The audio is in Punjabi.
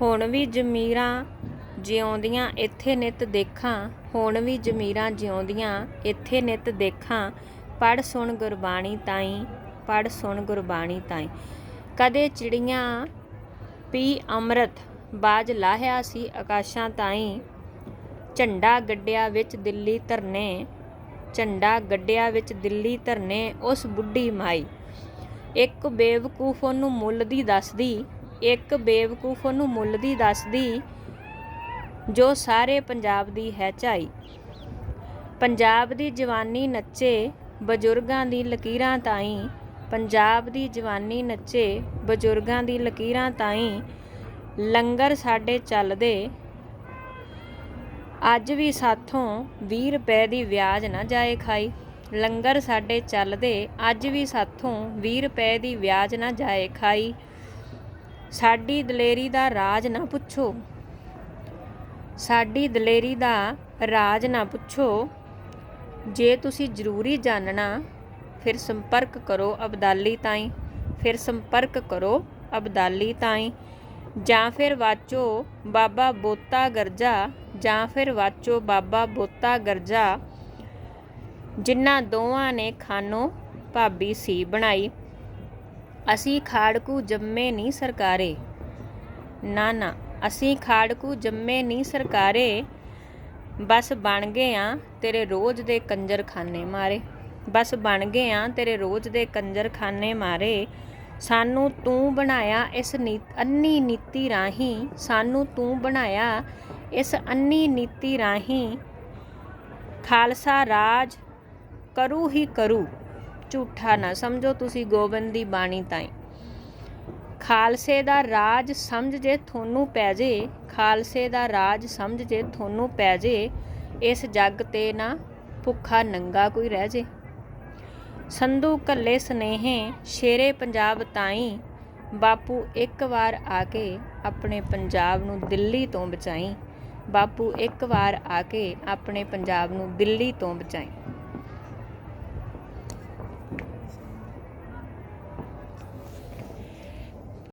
ਹੁਣ ਵੀ ਜ਼ਮੀਰਾਂ ਜਿਉਂਦੀਆਂ, ਇੱਥੇ ਨਿਤ ਦੇਖਾਂ। ਹੁਣ ਵੀ ਜ਼ਮੀਰਾਂ ਜਿਉਂਦੀਆਂ, ਇੱਥੇ ਨਿਤ ਦੇਖਾਂ। ਪੜ ਸੁਣ ਗੁਰਬਾਣੀ ਤਾਈ ਪੜ ਸੁਣ ਗੁਰਬਾਣੀ ਤਾਈ। ਕਦੇ ਚਿੜੀਆਂ ਪੀ ਅੰਮ੍ਰਿਤ, ਬਾਜ ਲਾਹਿਆ ਸੀ ਆਕਾਸ਼ਾਂ ਤਾਈ। ਝੰਡਾ ਗੱਡਿਆ ਵਿੱਚ ਦਿੱਲੀ ਧਰਨੇ, ਝੰਡਾ ਗੱਡਿਆ ਵਿੱਚ ਦਿੱਲੀ ਧਰਨੇ, ਉਸ ਬੁੱਢੀ ਮਾਈ। ਇੱਕ ਬੇਵਕੂਫ ਉਹਨੂੰ ਮੁੱਲ ਦੀ ਦੱਸਦੀ ਇੱਕ ਬੇਵਕੂਫ ਉਹਨੂੰ ਮੁੱਲ ਦੀ ਦੱਸਦੀ, ਜੋ ਸਾਰੇ ਪੰਜਾਬ ਦੀ ਹੈ ਝਾਈ। ਪੰਜਾਬ ਦੀ ਜਵਾਨੀ ਨੱਚੇ ਬਜ਼ੁਰਗਾਂ ਦੀ ਲਕੀਰਾਂ ਤਾਈ, ਪੰਜਾਬ ਦੀ ਜਵਾਨੀ ਨੱਚੇ ਬਜ਼ੁਰਗਾਂ ਦੀ ਲਕੀਰਾਂ ਤਾਈ, ਲੰਗਰ ਸਾਡੇ ਚੱਲਦੇ। ਅੱਜ ਵੀ ਸਾਥੋਂ 20 ਰੁਪਏ ਦੀ ਵਿਆਜ ਨਾ ਜਾਏ ਖਾਈ। ਲੰਗਰ ਸਾਡੇ ਚੱਲਦੇ, ਅੱਜ ਵੀ ਸਾਥੋਂ 20 ਰੁਪਏ ਦੀ ਵਿਆਜ ਨਾ ਜਾਏ ਖਾਈ। ਸਾਡੀ ਦਲੇਰੀ ਦਾ ਰਾਜ ਨਾ ਪੁੱਛੋ। ਸਾਡੀ ਦਲੇਰੀ ਦਾ ਰਾਜ ਨਾ ਪੁੱਛੋ। ਜੇ ਤੁਸੀਂ ਜ਼ਰੂਰੀ ਜਾਣਨਾ ਫਿਰ ਸੰਪਰਕ ਕਰੋ ਅਬਦਾਲੀ ਤਾਈ। ਫਿਰ ਸੰਪਰਕ ਕਰੋ ਅਬਦਾਲੀ ਤਾਈ। ਜਾਂ ਫਿਰ ਵਾਚੋ ਬਾਬਾ ਬੋਤਾ ਗਰਜਾ, ਜਾਂ ਫਿਰ ਵਾਚੋ ਬਾਬਾ ਬੋਤਾ ਗਰਜਾ। ਜਿਨ੍ਹਾਂ ਦੋਵਾਂ ਨੇ ਖਾਨੋ ਭਾਬੀ ਸੀ ਬਣਾਈ। ਅਸੀਂ ਖਾੜਕੂ ਜੰਮੇ ਨਹੀਂ ਸਰਕਾਰੇ। ਨਾ ਨਾ, ਅਸੀਂ ਖਾੜਕੂ ਜੰਮੇ ਨਹੀਂ ਸਰਕਾਰੇ। ਬਸ ਬਣ ਗਏ ਆ ਤੇਰੇ ਰੋਜ਼ ਦੇ ਕੰਜਰਖਾਨੇ ਮਾਰੇ। ਬਸ ਬਣ ਗਏ ਆ ਤੇਰੇ ਰੋਜ਼ ਦੇ ਕੰਜਰਖਾਨੇ ਮਾਰੇ। ਸਾਨੂੰ ਤੂੰ ਬਣਾਇਆ ਇਸ ਨੀਤ ਅੰਨੀ ਨੀਤੀ ਰਾਹੀਂ। ਸਾਨੂੰ ਤੂੰ ਬਣਾਇਆ ਇਸ ਅੰਨੀ ਨੀਤੀ ਰਾਹੀਂ। ਖਾਲਸਾ ਰਾਜ ਕਰੂ ਹੀ ਕਰੂ। ਝੂਠਾ ਨਾ ਸਮਝੋ, ਤੁਸੀਂ ਗੋਬਿੰਦ ਦੀ ਬਾਣੀ ਤਾਈ। ਖਾਲਸੇ ਦਾ ਰਾਜ ਸਮਝ ਜੇ ਤੁਹਾਨੂੰ ਪੈ ਜੇ, ਖਾਲਸੇ ਦਾ ਰਾਜ ਸਮਝ ਜੇ ਤੁਹਾਨੂੰ ਪੈ ਜੇ, ਇਸ ਜੱਗ ਤੇ ਨਾ ਭੁੱਖਾ ਨੰਗਾ ਕੋਈ ਰਹਿ ਜੇ। ਸੰਧੂ ਕੱਲੇ ਸਨੇਹੇ, ਸ਼ੇਰੇ ਪੰਜਾਬ ਤਾਈ, ਬਾਪੂ ਇੱਕ ਵਾਰ ਆ ਕੇ ਆਪਣੇ ਪੰਜਾਬ ਨੂੰ ਦਿੱਲੀ ਤੋਂ ਬਚਾਈ। ਬਾਪੂ ਇੱਕ ਵਾਰ ਆ ਕੇ ਆਪਣੇ ਪੰਜਾਬ ਨੂੰ ਦਿੱਲੀ ਤੋਂ ਬਚਾਈ।